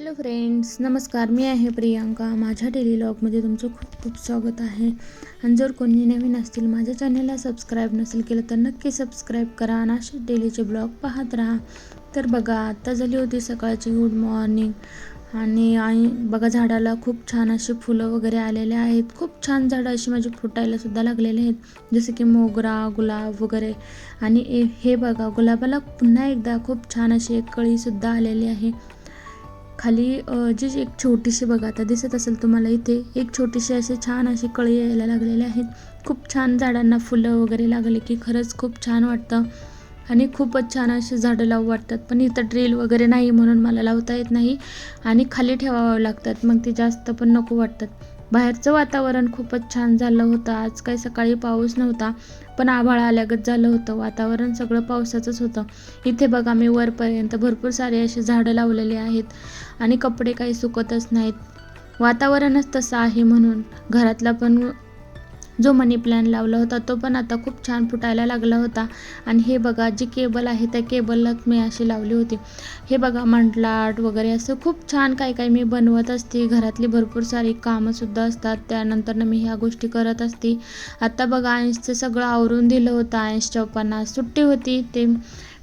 Hello friends नमस्कार. मी आहे प्रियांका. माझ्या डेली लॉगमध्ये तुमचं खूप खूप स्वागत आहे. आणि जर कोणी नवीन असतील माझ्या चॅनलला सबस्क्राईब नसेल केलं तर नक्की सबस्क्राईब करा आणि असे डेलीचे ब्लॉग पाहत राहा. तर बघा आत्ता झाली होती सकाळची गुड मॉर्निंग आणि आणि बघा झाडाला खूप छान अशी फुलं वगैरे आलेले आहेत. खूप छान झाडं अशी माझी फुटायला सुद्धा लागलेले आहेत. जसे की मोगरा गुलाब वगैरे. आणि ए- हे बघा गुलाबाला पुन्हा एकदा खूप छान अशी एक कळीसुद्धा आलेली आहे. खाली जी जी एक छोटीशी बघा आता दिसत असेल तुम्हाला इथे एक छोटीशी अशी छान अशी कळी यायला लागलेले आहेत. खूप छान झाडांना फुलं वगैरे लागले की खरंच खूप छान वाटतं. आणि खूपच छान अशी झाडं लावू वाटतात. पण इथं ड्रिल वगैरे नाही म्हणून मला लावता येत नाही. आणि खाली ठेवावं लागतात. मग ते जास्त पण नको वाटतात. बाहेरचं वातावरण खूपच छान झालं होतं. आज काही सकाळी पाऊस नव्हता. पण आभाळ आल्यागत झालं होतं. वातावरण सगळं पावसाचंच होतं. इथे बघा मी वरपर्यंत भरपूर सारे असे झाडं लावलेले आहेत आणि कपडे काही सुकतच नाहीत. वातावरणच तसं आहे म्हणून घरातला पण जो मनी प्लॅन लावला होता तो पण आता खूप छान फुटायला लागला होता. आणि हे बघा जी केबल आहे त्या केबललाच मी अशी लावली होती. हे बघा मंडलाट वगैरे असं खूप छान काय काय मी बनवत असते. घरातली भरपूर सारी कामंसुद्धा असतात. त्यानंतर मी ह्या गोष्टी करत असते. आत्ता बघा आईन्सचं सगळं आवरून दिलं होतं. आईन्सच्या पप्पांना सुट्टी होती. ते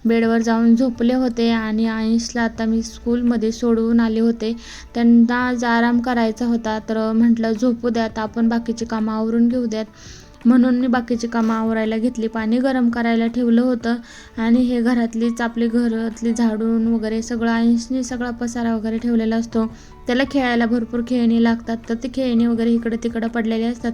बेडवर जाऊन झोपले होते आणि आयन्सला आता मी स्कूलमध्ये सोडवून आले होते. त्यांना आज आराम करायचा होता तर म्हटलं झोपू द्यात आपण बाकीची कामं आवरून घेऊ द्यात. म्हणून मी बाकीची कामं आवरायला घेतली पाणी गरम करायला ठेवलं होतं. आणि हे घरातलीच आपली घरातली झाडून वगैरे सगळं आयन्सनी सगळा पसारा वगैरे ठेवलेला असतो. त्याला खेळायला भरपूर खेळणी लागतात. तर ते खेळणी वगैरे इकडं तिकडं पडलेले असतात.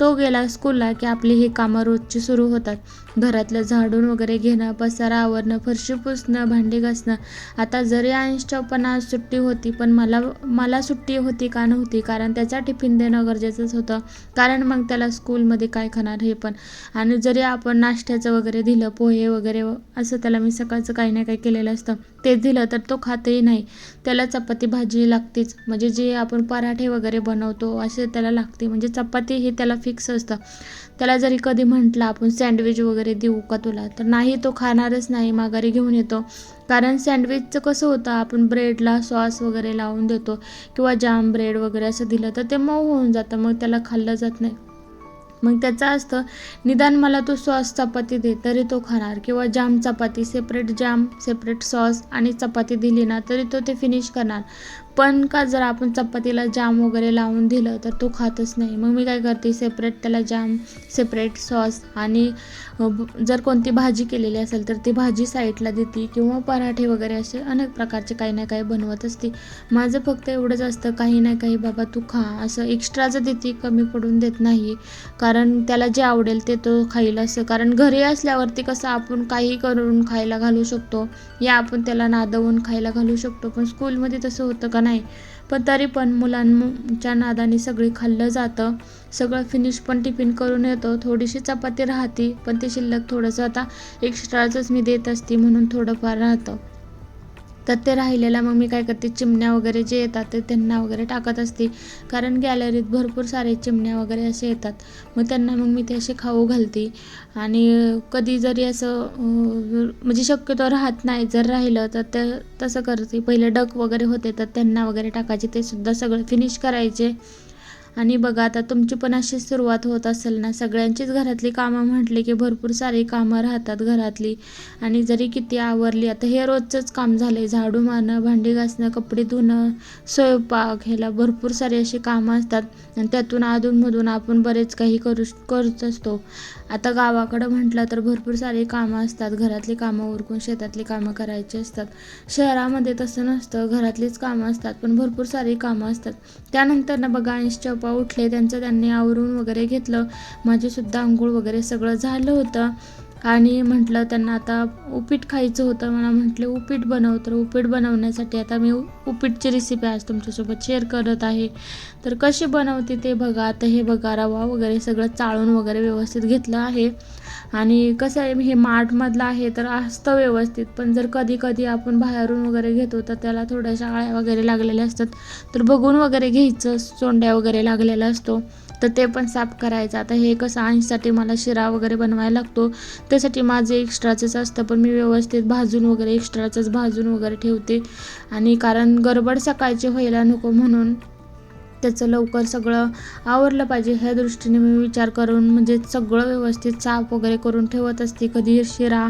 तो गेला स्कूलला की आपली ही कामं रोजची सुरू होतात. घरातलं झाडून वगैरे घेणं पसारा आवरणं फरशी पुसणं भांडी घासणं. आता जरी अंशच्या पण आज सुट्टी होती पण मला मला सुट्टी होती का नव्हती? कारण त्याचा टिफिन देणं गरजेचंच होतं. कारण मग त्याला स्कूलमध्ये काय खाणार हे पण. आणि जरी आपण नाश्त्याचं वगैरे दिलं पोहे वगैरे असं त्याला मी सकाळचं काही ना काही केलेलं असतं. ते दिलं तर तो खातही नाही. त्याला चपाती भाजी लागतेच. म्हणजे जे आपण पराठे वगैरे बनवतो असे त्याला लागते. म्हणजे चपाती हे त्याला फिक्स असतं. त्याला जरी कधी म्हटलं आपण सँडविच वगैरे देऊ का तुला? तर नाही तो खाणारच नाही माघारी घेऊन येतो. कारण सँडविचचं कसं होतं आपण ब्रेडला सॉस वगैरे लावून देतो किंवा जाम ब्रेड वगैरे असं दिलं तर ते मऊ होऊन जातं मग त्याला खाल्लं जात नाही. मग त्याचं असतं निदान मला तो सॉस चपाती दे तरी तो खाणार. किंवा जाम चपाती सेपरेट जाम सेपरेट सॉस आणि चपाती दिली ना तरी तो ते फिनिश करणार. पण का जर आपण चपातीला जाम वगैरे लावून दिलं तर तो खातच नाही. मग मी काय करते सेपरेट त्याला जाम सेपरेट सॉस आणि जर कोणती भाजी केलेली असेल तर ती भाजी साईडला देते किंवा पराठे वगैरे असे अनेक प्रकारचे काही ना काही बनवत असते. माझं फक्त एवढंच असतं काही ना काही बाबा तू खा असं एक्स्ट्राचं देते कमी पडून देत नाही. कारण त्याला जे आवडेल ते तो खाईल असं. कारण घरी असल्यावरती कसं आपण काही करून खायला घालू शकतो. या आपण त्याला नादवून खायला घालू शकतो. पण स्कूलमध्ये तसं होतं का नाही? पण तरी पण मुलांच्या नादाने सगळी खाल्लं जातं. सगळं फिनिश पण टिफिन करून येतो. थोडीशी चपाती राहते पण ते शिल्लक थोडंसं आता एक्स्ट्राचंच मी देत असते म्हणून थोडंफार राहतं. तर ते राहिलेला मग मी काय करते चिमण्या वगैरे जे येतात ते त्यांना वगैरे टाकत असते. कारण गॅलरीत भरपूर सारे चिमण्या वगैरे असे येतात. मग त्यांना मग मी ते असे खाऊ घालते. आणि कधी जरी असं म्हणजे शक्यतो राहत नाही जर राहिलं तर ते तसं करते. पहिले डक वगैरे होते तर त्यांना वगैरे टाकायचे. ते सुद्धा सगळं फिनिश करायचे. आणि बघा आता तुमची पण अशी सुरुवात होत असेल ना सगळ्यांचीच घरातली कामं म्हटली की भरपूर सारी कामं राहतात घरातली. आणि जरी किती आवरली आता हे रोजचंच काम झालं झाडू मारणं भांडी घासणं कपडे धुणं स्वयंपाक ह्याला भरपूर सारी अशी कामं असतात. आणि त्यातून अधूनमधून आपण बरेच काही करू करत असतो. आता गावाकडं म्हटलं तर भरपूर सारी कामं असतात. घरातली कामं उरकून शेतातली कामं करायची असतात. शहरामध्ये तसं नसतं. घरातलीच कामं असतात पण भरपूर सारी कामं असतात. त्यानंतर ना बघा ऐंशी चौपा उठले त्यांचं त्यांनी आवरून वगैरे घेतलं. माझीसुद्धा आंघोळ वगैरे सगळं झालं होतं. आणि म्हटलं त्यांना आता उपीट खायचं होतं मला म्हटलं उपीट बनव. तर उपीट बनवण्यासाठी आता मी उपीटची रेसिपी आज तुमच्यासोबत शेअर करत आहे. तर कशी बनवते ते बघा. आता हे बघा रवा वगैरे सगळं चाळून वगैरे व्यवस्थित घेतलं आहे. आणि कसं आहे हे मार्टमधलं आहे तर असतं व्यवस्थित पण जर कधी कधी आपण बाहेरून वगैरे घेतो तर त्याला थोड्याशा आळ्या वगैरे लागलेल्या असतात. तर बघून वगैरे घ्यायचं सोंड्या वगैरे लागलेला असतो. तर ते पण साफ करायचं. आता हे कसं अंशसाठी मला शिरा वगैरे बनवायला लागतो. त्यासाठी माझे एक्स्ट्राचंच असतं पण मी व्यवस्थित भाजून वगैरे एक्स्ट्राचंच भाजून वगैरे ठेवते. आणि कारण गडबड सकाळची व्हायला नको म्हणून त्याचं लवकर सगळं आवरलं पाहिजे ह्या दृष्टीने मी विचार करून म्हणजे सगळं व्यवस्थित साफ वगैरे करून ठेवत असते. कधी शिरा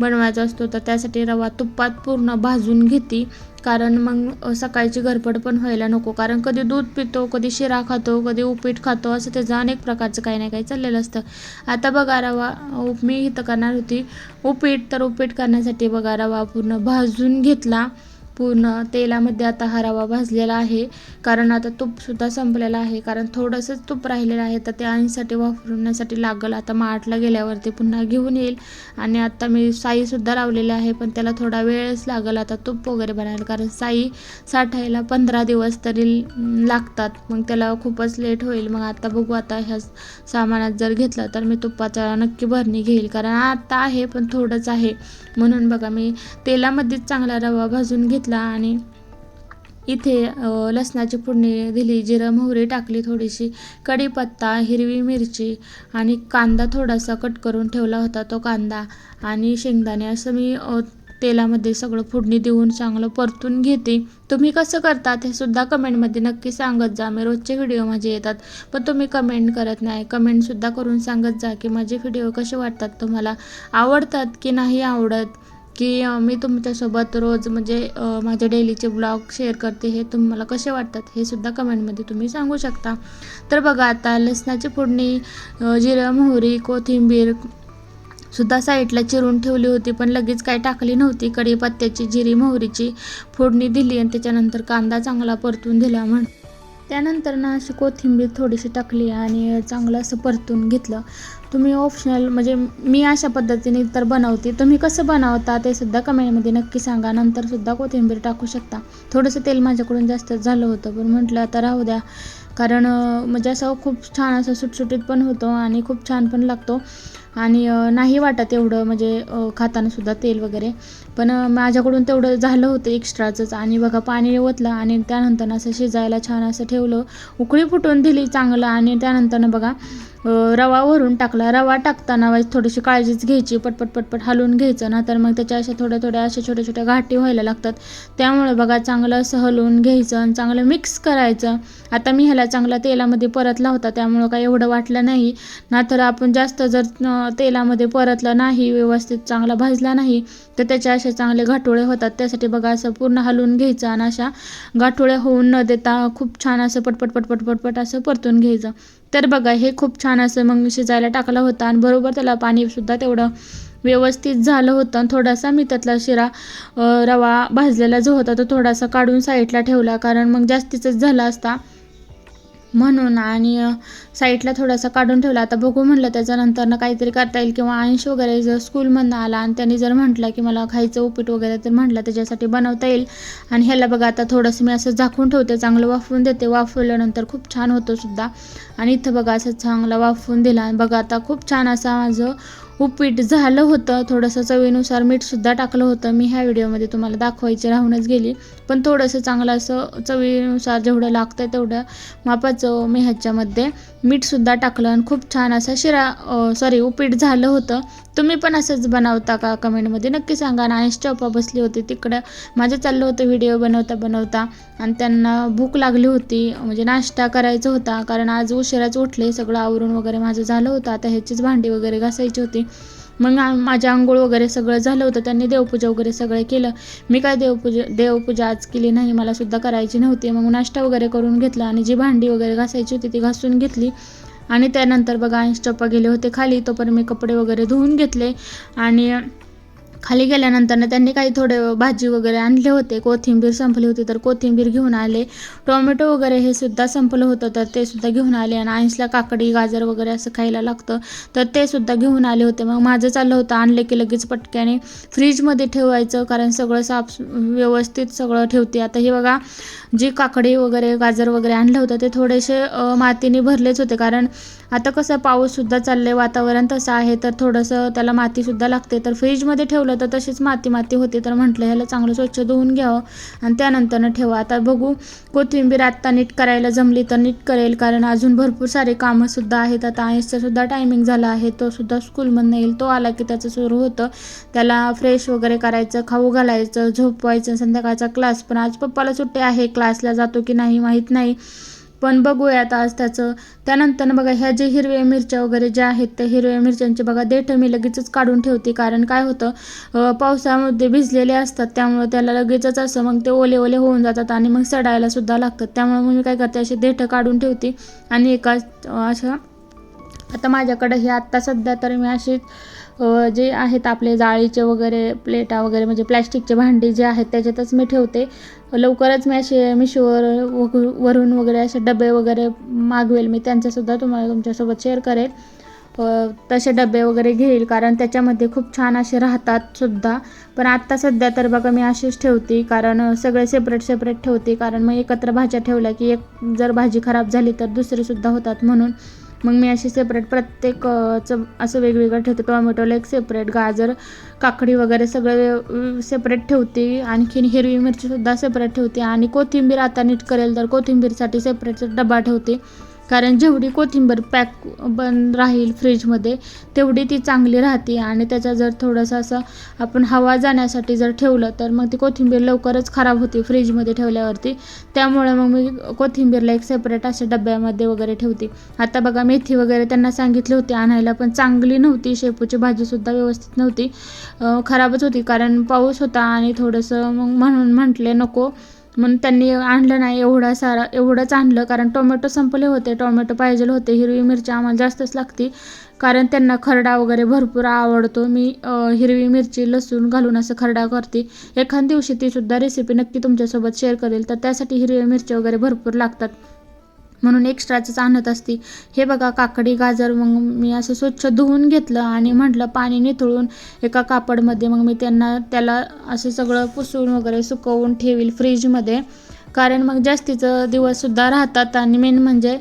बनवायचा असतो तर त्यासाठी रवा तुपात पूर्ण भाजून घेते. कारण मग सकाळची घरपड पण व्हायला नको. कारण कधी दूध पितो कधी शिरा खातो कधी उपीट खातो असं त्याचं अनेक प्रकारचं काही ना काही चाललेलं असतं. आता बघा रवा उप- मी इथं करणार होती. उपीट तर उपीट करण्यासाठी बघा रवा पूर्ण भाजून घेतला. पूर्ण तेलामध्ये आता हा रवा भाजलेला आहे. कारण आता तूपसुद्धा संपलेला आहे. कारण थोडंसंच तूप राहिलेलं आहे. तर ते आईसाठी वापरण्यासाठी लागलं. आता माठला गेल्यावरती पुन्हा घेऊन येईल. आणि आता मी साईसुद्धा लावलेली आहे. पण त्याला थोडा वेळच लागेल. आता तूप वगैरे बनायला. कारण साई साठायला पंधरा दिवस तरी लागतात. मग त्याला खूपच लेट होईल. मग आता बघू आता ह्या सामानात जर घेतलं तर मी तुपाचा नक्की भरणी घेईल. कारण आता आहे पण थोडंच आहे. म्हणून बघा मी तेलामध्येच चांगला रवा भाजून घेतला आणि इथे लसणाची फोडणी दिली जिरं मोहरी टाकली थोडीशी कढीपत्ता हिरवी मिरची आणि कांदा थोडासा कट करून ठेवला होता तो कांदा आणि शेंगदाणे असं मी तेलामध्ये सगळं फोडणी देऊन चांगलं परतून घेते. तुम्ही कसं करतात हे सुद्धा कमेंटमध्ये नक्की सांगत जा. मी रोजचे व्हिडिओ माझे येतात. पण तुम्ही कमेंट करत नाही. कमेंटसुद्धा करून सांगत जा की माझे व्हिडिओ कसे वाटतात तुम्हाला? आवडतात की नाही आवडत? की मी तुमच्यासोबत रोज म्हणजे माझे डेलीचे ब्लॉग शेअर करते हे तुम्हाला कसे वाटतात हे सुद्धा कमेंटमध्ये तुम्ही सांगू शकता. तर बघा आता लसणाची फोडणी जिरं मोहरी कोथिंबीर सुद्धा साईडला चिरून ठेवली होती पण लगेच काय टाकली नव्हती. कढीपत्त्याची जिरी मोहरीची फोडणी दिली आणि त्याच्यानंतर कांदा चांगला परतून दिला म्हण त्यानंतर ना अशी कोथिंबीर थोडीशी टाकली आणि चांगलं असं परतून घेतलं. तुम्ही ऑप्शनल म्हणजे मी अशा पद्धतीने तर बनवते. तुम्ही कसं बनवता ते सुद्धा कमेंटमध्ये नक्की सांगा. नंतर सुद्धा कोथिंबीर टाकू शकता. थोडंसं तेल माझ्याकडून जास्तच झालं होतं पण म्हटलं आता राहू द्या. कारण म्हणजे असं खूप छान असं सुटसुटीत पण होतो आणि खूप छान पण लागतो. आणि नाही वाटत एवढं म्हणजे खातानासुद्धा खाताना सुद्धा तेल वगैरे. पण माझ्याकडून तेवढं झालं होतं एक्स्ट्राचंच आणि बघा पाणी ओतलं आणि त्यानंतर असं शिजायला छान असं ठेवलं. उकळी फुटून दिली चांगलं आणि त्यानंतर बघा रवा वरून टाकला. रवा टाकताना थोडीशी काळजीच घ्यायची पटपट पटपट हलवून घ्यायचं. ना तर मग त्याच्या अशा थोड्या थोड्या अशा छोट्या छोट्या घाटी व्हायला लागतात. त्यामुळे बघा चांगलं असं हलवून घ्यायचं आणि चांगलं मिक्स करायचं. आता मी ह्याला चांगला तेलामध्ये परतला होता त्यामुळं काही एवढं वाटलं नाही. ना तर आपण जास्त जर तेलामध्ये परतलं नाही व्यवस्थित चांगला भाजला नाही तर त्याचे असे चांगले घाटोळे होतात. त्यासाठी बघा असं पूर्ण हलवून घ्यायचं आणि अशा घाटोळ्या होऊन न देता खूप छान असं पटपट पटपट पटपट असं परतून घ्यायचं. तर बघा हे खूप छान असं मग शिजायला टाकलं होतं आणि बरोबर त्याला पाणीसुद्धा तेवढं व्यवस्थित झालं होतं आणि थोडासा मी त्यातला शिरा रवा भाजलेला जो होता तो थोडासा काढून साईडला ठेवला. कारण मग जास्तीचंच झाला असता म्हणून आणि साईडला थोडासा काढून ठेवला. आता बघू म्हटलं त्याच्यानंतर ना काहीतरी करता येईल किंवा अंश वगैरे जर स्कूलमधनं आला आणि त्यांनी जर म्हटलं की मला खायचं उपीट वगैरे तर म्हटलं त्याच्यासाठी बनवता येईल. आणि ह्याला बघा आता थोडंसं मी असं झाकून ठेवते चांगलं वाफवून देते. वाफवल्यानंतर खूप छान होतं सुद्धा. आणि इथं बघा असं चांगलं वाफवून दिला आणि बघा आता खूप छान असा माझं उपीट झालं होतं थोडंसं चवीनुसार मीठसुद्धा टाकलं होतं. मी ह्या व्हिडिओमध्ये तुम्हाला दाखवायची राहूनच गेली. पण थोडंसं चांगलं असं चवीनुसार जेवढं लागतं तेवढं मापाचं मी ह्याच्यामध्ये मीठसुद्धा टाकलं. आणि खूप छान असा शिरा सॉरी उपीट झालं होतं. तुम्ही पण असंच बनवता का? कमेंटमध्ये नक्की सांगा. आणि आईस चौपा बसली होती तिकडं. माझं चाललं होतं व्हिडिओ बनवता बनवता. आणि त्यांना भूक लागली होती. म्हणजे नाश्ता करायचा होता. कारण आज उशिराच उठले. सगळं आवरून वगैरे माझं झालं होतं. आता ह्याचीच भांडी वगैरे घासायची होती. मग माझ्या आंघोळ वगैरे सगळं झालं होतं त्यांनी देवपूजा वगैरे सगळं केलं. मी काय देवपूजा देवपूजा आज केली नाही मला सुद्धा करायची नव्हती. मग नाश्ता वगैरे करून घेतला आणि जी भांडी वगैरे घासायची होती ती घासून घेतली. आणि त्यानंतर बघा अंश चप्पा गेले होते खाली तोपर्यंत मी कपडे वगैरे धुवून घेतले. आणि खाली गेल्यानंतर ना त्यांनी काही थोडे भाजी वगैरे आणले होते कोथिंबीर संपली होती तर कोथिंबीर घेऊन आले. टोमॅटो वगैरे हे सुद्धा संपलं होतं तर ते सुद्धा घेऊन आले आणि आईसला काकडी गाजर वगैरे असं खायला लागतं तर ते सुद्धा घेऊन आले होते. मग माझं चाललं होतं आणले की लगेच पटक्याने फ्रीजमध्ये ठेवायचं कारण सगळं साफ व्यवस्थित सगळं ठेवते. आता हे बघा जी काकडी वगैरे गाजर वगैरे आणलं होतं ते थोडेसे मातीने भरलेच होते. कारण आता कसं पाऊससुद्धा चाललं आहे वातावरण तसं आहे तर थोडंसं त्याला मातीसुद्धा लागते. तर फ्रीजमध्ये ठेवलं ठेवलं तर तशीच माती माती होते. तर म्हटलं ह्याला चांगलं स्वच्छ धुवून घ्यावं आणि त्यानंतरनं ठेवा. आता बघू कोथिंबीर आत्ता नीट करायला जमली तर नीट करेल कारण अजून भरपूर सारे कामंसुद्धा आहेत. आता आयुषचा सुद्धा टायमिंग झाला आहे. तो सुद्धा स्कूलमधनं येईल. तो आला की त्याचं सुरू होतं. त्याला फ्रेश वगैरे करायचं खाऊ घालायचं झोपवायचं संध्याकाळचा क्लास पण आज पप्पाला सुट्टी आहे. क्लासला जातो की नाही माहीत नाही. पण बघूयात आज त्याचं. त्यानंतर बघा ह्या जे हिरव्या मिरच्या वगैरे ज्या आहेत त्या हिरव्या मिरच्यांचे बघा देठं मी लगेचच काढून ठेवते. कारण काय होतं पावसामध्ये भिजलेले असतात त्यामुळं त्याला लगेचच असं मग ते ओले ओले होऊन जातात आणि मग सडायला सुद्धा लागतात. त्यामुळे मग मी काय करते असे देठं काढून ठेवते. आणि एका अशा आता माझ्याकडे हे आत्ता सध्या तर मी अशीच जे आहेत आपले जाळीचे वगैरे प्लेटा वगैरे म्हणजे प्लॅस्टिकचे भांडी जे आहेत त्याच्यातच मी ठेवते. लवकरच मी असे मिशोवर वरून वगैरे असे डबे वगैरे मागवेल मी त्यांचासुद्धा तुम्हाला तुमच्यासोबत शेअर करेल. तसे डबे वगैरे घेईल कारण त्याच्यामध्ये खूप छान असे राहतात सुद्धा. पण आत्ता सध्या तर बघा मी अशीच ठेवते कारण सगळे सेपरेट सेपरेट ठेवते. कारण मग एकत्र भाज्या ठेवल्या की एक जर भाजी खराब झाली तर दुसरीसुद्धा होतात म्हणून. मग मी अशी सेपरेट प्रत्येकचं असं वेगवेगळं ठेवते. टोमॅटोला एक सेपरेट गाजर काकडी वगैरे सगळं सेपरेट ठेवते. आणखीन हिरवी मिरचीसुद्धा सेपरेट ठेवते. आणि कोथिंबीर आता नीट करेल तर कोथिंबीरसाठी सेपरेट डबा ठेवते. कारण जेवढी कोथिंबीर पॅक बंद राहील फ्रीजमध्ये तेवढी ती चांगली राहते. आणि त्याचा जर थोडंसं असं आपण हवा जाण्यासाठी जर ठेवलं तर मग ती कोथिंबीर लवकरच खराब होते फ्रीजमध्ये ठेवल्यावरती. त्यामुळे मग मी कोथिंबीरला एक सेपरेट अशा डब्यामध्ये वगैरे ठेवते. आता बघा मेथी वगैरे त्यांना सांगितली होती आणायला पण चांगली नव्हती. शेपूची भाजीसुद्धा व्यवस्थित नव्हती. खराबच होती कारण पाऊस होता आणि थोडंसं मग म्हणून म्हटले नको म्हणून त्यांनी आणलं नाही एवढा सारा एवढंच आणलं. कारण टोमॅटो संपले होते. टोमॅटो पाहिजे होते. हिरवी मिरची आम्हाला जास्तच लागती. कारण त्यांना खरडा वगैरे भरपूर आवडतो. मी हिरवी मिरची लसूण घालून असं खरडा करते. एखाद दिवशी तीसुद्धा रेसिपी नक्की तुमच्यासोबत शेअर करेल. तर त्यासाठी हिरवी मिरची वगैरे भरपूर लागतात. म्हणून एक्स्ट्राचंच आणत असते. हे बघा काकडी गाजर मग मी असं स्वच्छ धुवून घेतलं आणि म्हटलं पाणी निथळून एका कापडमध्ये मग मी त्यांना त्याला असं सगळं पुसून वगैरे सुकवून ठेवील फ्रीजमध्ये कारण मग जास्तीचं दिवससुद्धा राहतात आणि मेन म्हणजे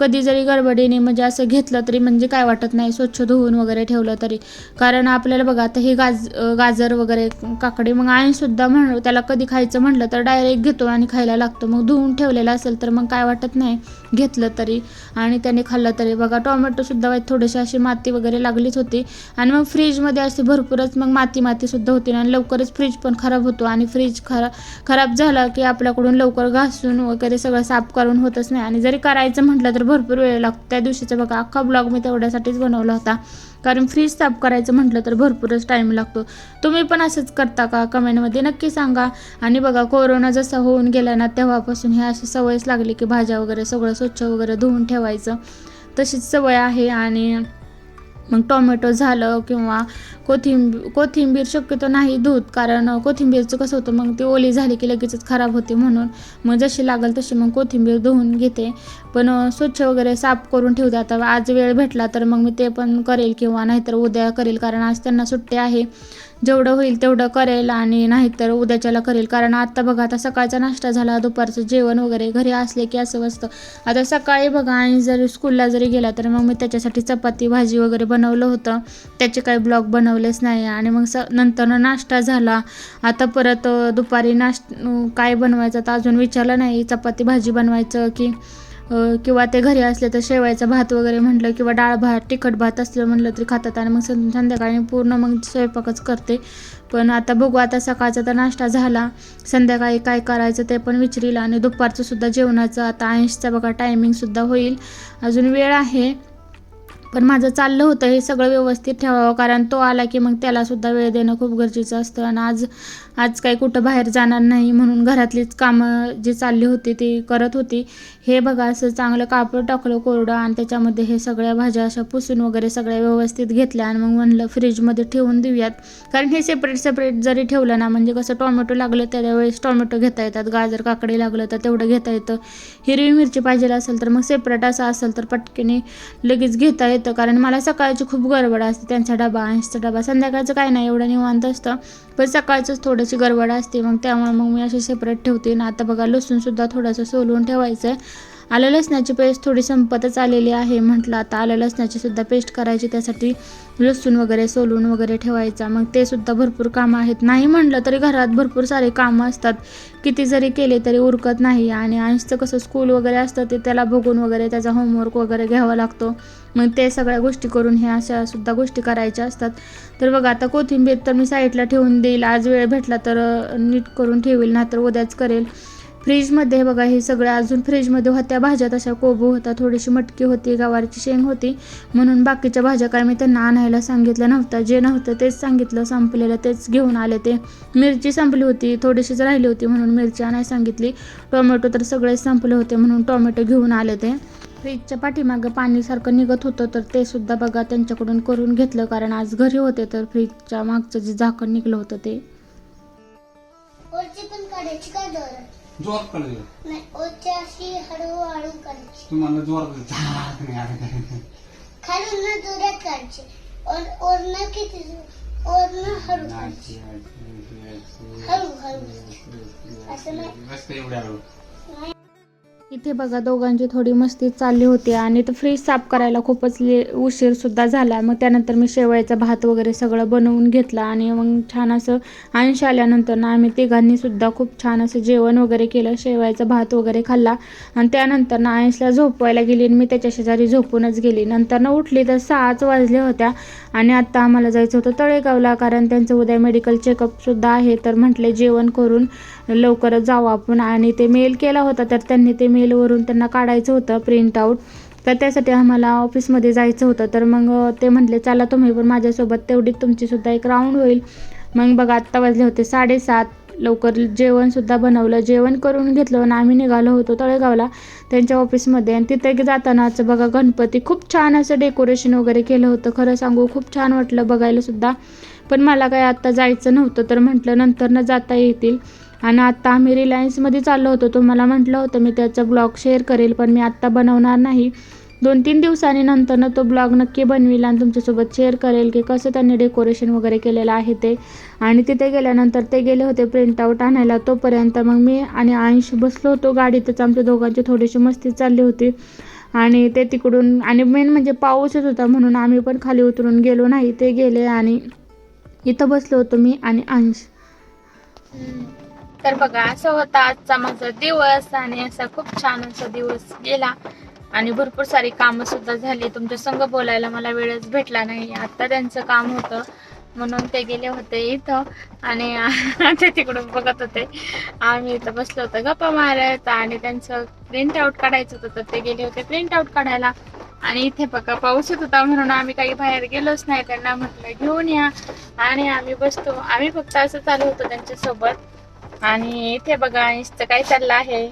कधी जरी गडबडीने म्हणजे असं घेतलं तरी म्हणजे काय वाटत नाही स्वच्छ धुवून वगैरे ठेवलं तरी. कारण आपल्याला बघा आता हे गाज गाजर वगैरे काकडी मग आईसुद्धा म्हण त्याला कधी खायचं म्हटलं तर डायरेक्ट घेतो आणि खायला लागतो. मग धुवून ठेवलेलं असेल तर मग काय वाटत नाही घेतलं तरी. आणि त्याने खाल्लं तरी. बघा टोमॅटोसुद्धा वाईट थोडीशी अशी माती वगैरे लागलीच होती. आणि मग फ्रीजमध्ये असे भरपूरच मग माती मातीसुद्धा होती आणि लवकरच फ्रीज पण खराब होतो. आणि फ्रीज खरा खराब झाला की आपल्याकडून लवकर घासून वगैरे सगळं साफ करून होतच नाही. आणि जरी करायचं म्हटलं तर भरपूर वेळ लागतो. त्या दिवशीचा बघा अख्खा ब्लॉग मी तेवढ्यासाठीच बनवला होता. कारण फ्रीज साफ करायचं म्हटलं तर भरपूरच टाईम लागतो. तुम्ही पण असंच करता का? कमेंटमध्ये नक्की सांगा. आणि बघा कोरोना जसा होऊन गेला ना तेव्हापासून हे अशी सवयच लागली की भाज्या वगैरे सगळं स्वच्छ वगैरे धुवून ठेवायचं. तशीच सवय आहे आणि मग टोमॅटो झालं किंवा कोथिंबीर कोथिंबीर शक्यतो नाही धूत कारण कोथिंबीरचं कसं होतं मग ती ओली झाली की लगेचच खराब होते म्हणून. मग जशी लागेल तशी मग कोथिंबीर धुवून घेते. पण स्वच्छ वगैरे साफ करून ठेवते. आता आज वेळ भेटला तर मग मी ते पण करेल किंवा नाहीतर उद्या करेल कारण आज त्यांना सुट्टी आहे. जेवढं होईल तेवढं करेल आणि नाहीतर उद्याच्याला करेल. कारण आत्ता बघा आता सकाळचा नाश्ता झाला दुपारचं जेवण वगैरे घरी असले की असं असतं आता सकाळी बघा आणि जरी स्कूलला जरी गेला तर मग मी त्याच्यासाठी चपाती भाजी वगैरे बनवलं होतं. त्याचे काही ब्लॉग बनवलेच नाही. आणि मग स नंतर नाश्ता झाला. आता परत दुपारी नाश काय बनवायचं तर अजून विचारलं नाही. चपाती भाजी बनवायचं की किंवा ते घरी असले तर शेवायचा भात वगैरे म्हटलं किंवा डाळ भात तिखट भात असलं म्हटलं तरी खातात आणि मग सं- संध्याकाळी पूर्ण मग स्वयंपाकच करते. पण आता बघू आता सकाळचा तर नाश्ता झाला. संध्याकाळी काय करायचं ते पण विचारील आणि दुपारचं सुद्धा जेवणाचं. आता ऐंशीचा बघा टायमिंगसुद्धा होईल. अजून वेळ आहे. पण माझं चाललं होतं हे सगळं व्यवस्थित ठेवावं कारण तो आला की मग त्यालासुद्धा वेळ देणं खूप गरजेचं असतं. आणि आज आज काही कुठं बाहेर जाणार नाही म्हणून घरातलीच कामं जी चालली होती ती करत होती. हे बघा असं चांगलं कापड टाकलं कोरडं आणि त्याच्यामध्ये हे सगळ्या भाज्या अशा पुसून वगैरे सगळ्या व्यवस्थित घेतल्या आणि मग म्हणलं फ्रीजमध्ये ठेवून देऊयात. कारण हे सेपरेट सेपरेट जरी ठेवलं ना म्हणजे कसं टोमॅटो लागलं त्यावेळेस टोमॅटो घेता येतात. गाजर काकडी लागलं तर तेवढं घेता येतं. हिरवी मिरची पाहिजे असेल तर मग सेपरेट असं असेल तर पटकन लगेच घेता येतं. कारण मला सकाळची खूप गडबड असते. त्यांचा डबा ऐंशीचा डबा संध्याकाळचं काय नाही एवढं निवांत असतं. पण सकाळचंच थोडीशी गडबड असते. मग त्यामुळे मग मी अशी सेपरेट ठेवते. ना आता बघा लसूणसुद्धा थोडंसं सोलून ठेवायचं आहे. आलं लसणाची पेस्ट थोडी संपतच आलेली आहे म्हटलं आता. आलं लसणाची सुद्धा पेस्ट करायची. त्यासाठी लसूण वगैरे सोलून वगैरे ठेवायचा. मग ते सुद्धा भरपूर कामं आहेत. नाही म्हटलं तरी घरात भरपूर सारे कामं असतात. किती जरी केले तरी उरकत नाही. आणि अंशचं कसं स्कूल वगैरे असतं ते त्याला बघून वगैरे त्याचा होमवर्क वगैरे घ्यावा लागतो. मग ते सगळ्या गोष्टी करून ह्या अशा सुद्धा गोष्टी करायच्या असतात. तर बघा आता कोथिंबीर तर मी साईडला ठेवून देईल. आज वेळ भेटला तर नीट करून ठेवेल नाहीतर उद्याच करेल. फ्रीजमध्ये बघा हे सगळं अजून फ्रीजमध्ये होत्या भाज्या तशा कोबू होता थोडीशी मटकी होती गवारीची शेंग होती. म्हणून बाकीच्या भाज्या काय मी त्यांना आणायला सांगितलं नव्हतं. जे नव्हतं तेच सांगितलं संपलेलं तेच घेऊन आले ते. मिरची संपली होती थोडीशीच राहिली होती म्हणून मिरची आणायला सांगितली. टोमॅटो तर सगळेच संपले होते म्हणून टोमॅटो घेऊन आले ते. फ्रीजच्या पाठीमागं पाणीसारखं निघत होतं तर ते सुद्धा बघा त्यांच्याकडून करून घेतलं. कारण आज घरी होते तर फ्रीजच्या मागचं जे झाकण निघलं होतं ते. तुम्हाला इथे बघा दोघांची थोडी मस्ती चालली होती आणि तो फ्रीज साफ करायला खूपच ले उशीर सुद्धा झाला. मग त्यानंतर मी शेवयाचा भात वगैरे सगळं बनवून घेतला आणि मग छान असं अंश आल्यानंतर ना आम्ही तिघांनी सुद्धा खूप छान असं जेवण वगैरे केलं शेवयाचा भात वगैरे खाल्ला. आणि त्यानंतर ना अंशला झोपवायला गेली आणि मी त्याच्या शेजारी झोपूनच गेली. नंतर ना उठली तर सहाच वाजल्या होत्या आणि आत्ता आम्हाला जायचं होतं तळेगावला कारण त्यांचं उद्या मेडिकल चेकअपसुद्धा आहे. तर म्हटले जेवण करून लवकरच जाऊ आपण. आणि ते मेल केला होता तर त्यांनी ते मेल मेलवरून त्यांना काढायचं होतं प्रिंट आऊट तर त्यासाठी आम्हाला ऑफिसमध्ये जायचं होतं. तर मग ते म्हटले चला तुम्ही पण माझ्यासोबत तेवढीच तुमचीसुद्धा एक राऊंड होईल. मग बघा आत्ता वाजले होते साडेसात. लवकर जेवणसुद्धा बनवलं. जेवण करून घेतलं आणि आम्ही निघालो होतो तळेगावला त्यांच्या ऑफिसमध्ये आणि तिथे जातानाच बघा गणपती खूप छान असं डेकोरेशन वगैरे केलं होतं. खरं सांगू खूप छान वाटलं बघायला सुद्धा. पण मला काय आत्ता जायचं नव्हतं. तर म्हटलं नंतर न जाता येतील. आणि आत्ता आम्ही रिलायन्समध्ये चाललो होतो. तुम्हाला म्हटलं होतं मी त्याचा ब्लॉग शेअर करेल पण मी आत्ता बनवणार नाही. दोन तीन दिवसांनी नंतरनं तो ब्लॉग नक्की बनविला आणि तुमच्यासोबत शेअर करेल की कसं त्यांनी डेकोरेशन वगैरे केलेलं आहे ते. आणि तिथे गेल्यानंतर ते गेले होते प्रिंटआउट आणायला. तोपर्यंत मग मी आणि अंश बसलो होतो गाडीतच. आमच्या दोघांची थोडीशी मस्ती चालली होती. आणि ते तिकडून आणि मेन म्हणजे पाऊसच होता म्हणून आम्ही पण खाली उतरून गेलो नाही. ते गेले आणि इथं बसलो होतो मी आणि अंश. तर बघा असं होता आजचा माझा दिवस आणि असा खूप छान असा दिवस गेला. आणि भरपूर सारी कामं सुद्धा झाली. तुमच्या संग बोलायला मला वेळच भेटला नाही. आता त्यांचं काम होतं. म्हणून ते गेले होते इथं. आणि ते तिकडून बघत होते. आम्ही इथं बसलो होतो. गप्पा मारायचा आणि त्यांचं प्रिंट आऊट काढायचं होतं. तर ते गेले होते प्रिंट आऊट काढायला. आणि इथे बघा पाऊस येत होता म्हणून आम्ही काही बाहेर गेलोच नाही. त्यांना म्हटलं घेऊन या. आणि आम्ही बसतो. आम्ही फक्त असं चालू होतो त्यांच्यासोबत. आणि इथे बघा इथं काय चाललं आहे?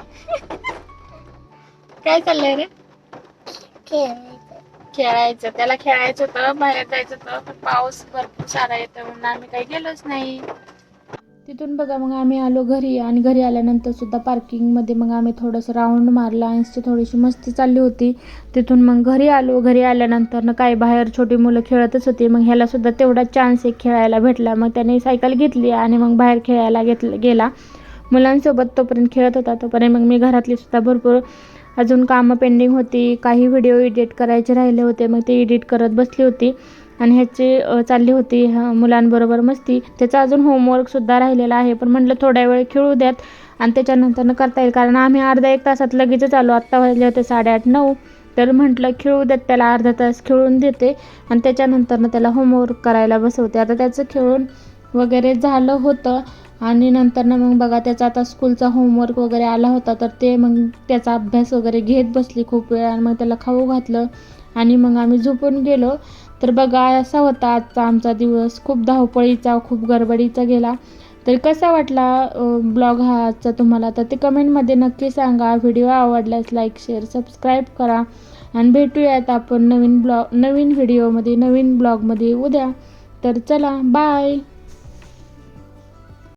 काय चाललंय रे? खेळायचं. खेळायचं त्याला खेळायचं होतं बाहेर जायचं होतं पण पाऊस भरपूर सारा येतो म्हणून आम्ही काही गेलोच नाही. तिथून बघा मग आम्ही आलो घरी आणि घरी आल्यानंतर सुद्धा पार्किंगमध्ये मग आम्ही थोडंसं राऊंड मारला. आणि थोडीशी मस्ती चालली होती. तिथून मग घरी आलो. घरी आल्यानंतर ना काही बाहेर छोटी मुलं खेळतच होती. मग ह्याला सुद्धा तेवढा चान्स एक खेळायला भेटला. मग त्याने सायकल घेतली आणि मग बाहेर खेळायला घेतलं गेला. मुलांसोबत तोपर्यंत खेळत होता. तोपर्यंत मग मी घरातली सुद्धा भरपूर अजून कामं पेंडिंग होती. काही व्हिडिओ एडिट करायचे राहिले होते. मग ते एडिट करत बसली होती. आणि ह्याची चालली होती मुलांबरोबर मस्ती. त्याचा अजून होमवर्कसुद्धा राहिलेला आहे पण म्हटलं थोड्या वेळ खेळू द्यात. आणि त्याच्यानंतरनं करता येईल कारण आम्ही अर्धा एक तासात लगेचच आलो. आत्ता वाजले होते साडेआठ नऊ. तर म्हटलं खेळू देत त्याला अर्धा तास खेळून देते. आणि त्याच्यानंतरनं त्याला होमवर्क करायला बसवते. आता त्याचं खेळून वगैरे झालं होतं. आणि नंतरनं मग बघा त्याचा आता स्कूलचा होमवर्क वगैरे आला होता. तर ते मग त्याचा अभ्यास वगैरे घेत बसली खूप वेळ. आणि मग त्याला खाऊ घातलं. आणि मग आम्ही झोपून गेलो. तर बघा असा होता आजचा आमचा दिवस. खूप धावपळीचा खूप गडबडीचा गेला. तर कसा वाटला ब्लॉग हा आजचा तुम्हाला? तर ते कमेंटमध्ये नक्की सांगा. व्हिडिओ आवडल्यास लाईक शेअर सबस्क्राईब करा. आणि भेटूयात आपण नवीन ब्लॉग नवीन व्हिडिओमध्ये नवीन ब्लॉगमध्ये उद्या. तर चला बाय!